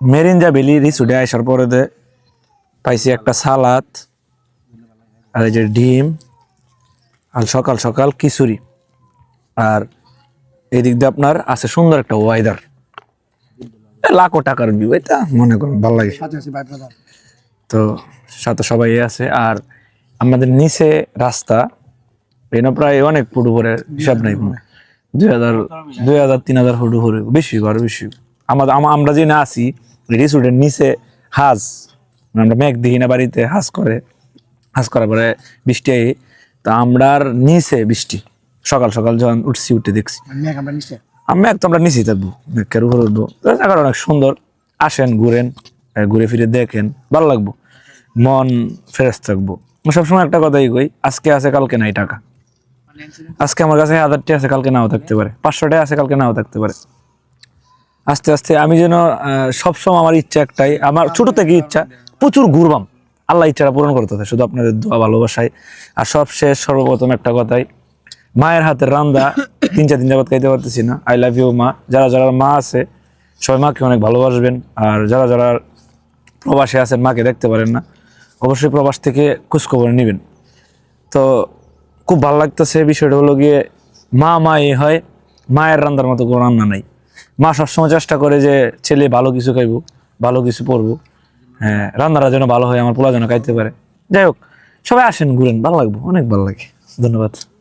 Merinja valley রিসুডে আসার পরে দে পাইছি একটা সালাদ আর এই যে ডিম আর সকাল সকাল খিচুড়ি। আর এদিক দিয়ে আপনার আছে সুন্দর একটা ওয়েদার লাখো টাকার ভিউ এটা মনে করুন ভালো লাগে। তো সাথে সবাই আছে আর আমাদের নিচে রাস্তা এনে প্রায় অনেক ফুট উপরে হিসাব নাই দুই হাজার দুই হাজার তিন হাজার ফুট উপরে বেশি আরও বেশি। আমাদের আমরা যে না আছি রিসোর্টের নিচে হাজ মানে আমরা মেঘ দেখি না বাড়িতে হাজ করে হাজ করার পরে বৃষ্টি আই তা আমরার নিচে বৃষ্টি। সকাল সকাল যখন উঠছি উঠে দেখছি। নিশ্চয় আমি মেঘ তো আমরা নিচেই থাকব মেঘের উপরে উঠবো। জায়গাটা অনেক সুন্দর আসেন ঘুরেন ঘুরে ফিরে দেখেন ভালো লাগবো। মন ফ্রেশ থাকব। আমি সবসময় একটা কথাই কই আজকে আছে কালকে নাই টাকা। আজকে আমার কাছে হাজারটি আছে কালকে নাও থাকতে পারে। পাঁচশোটাই আছে কালকে নাও থাকতে পারে। আস্তে আস্তে আমি যেন সবসময় আমার ইচ্ছা একটাই। আমার ছোট থেকে ইচ্ছা, প্রচুর ঘুরবাম। আল্লাহ ইচ্ছাটা পূরণ করতে থাকে শুধু আপনাদের দোয়া, ভালোবাসায়। আর সব শেষ, সর্বপ্রথম একটা কথাই, মায়ের হাতের রান্দা, তিন চার দিন যাবত খাইতে পারতেছি না। আই লাভ ইউ মা। যারা যারা মা আছে, সবাই মাকে অনেক ভালোবাসবেন। আর যারা যারা প্রবাসে আছেন, মাকে দেখতে পারেন না, অবশ্যই প্রবাস থেকে খোঁজখবর নেবেন। তো খুব ভালো লাগতেছে, বিষয়টা হলো গিয়ে মা মাই হয়, মায়ের রান্নার মতো কোনো রান্না নাই। মা সবসময় চেষ্টা করে যে, ছেলে, ভালো কিছু খাইব, ভালো কিছু পরবো। হ্যাঁ রান্নারা যেন ভালো হয়, আমার পোলা যেন খাইতে পারে। যাই হোক, সবাই আসেন, ঘুরেন, ভালো লাগবো, অনেক ভালো লাগে। ধন্যবাদ।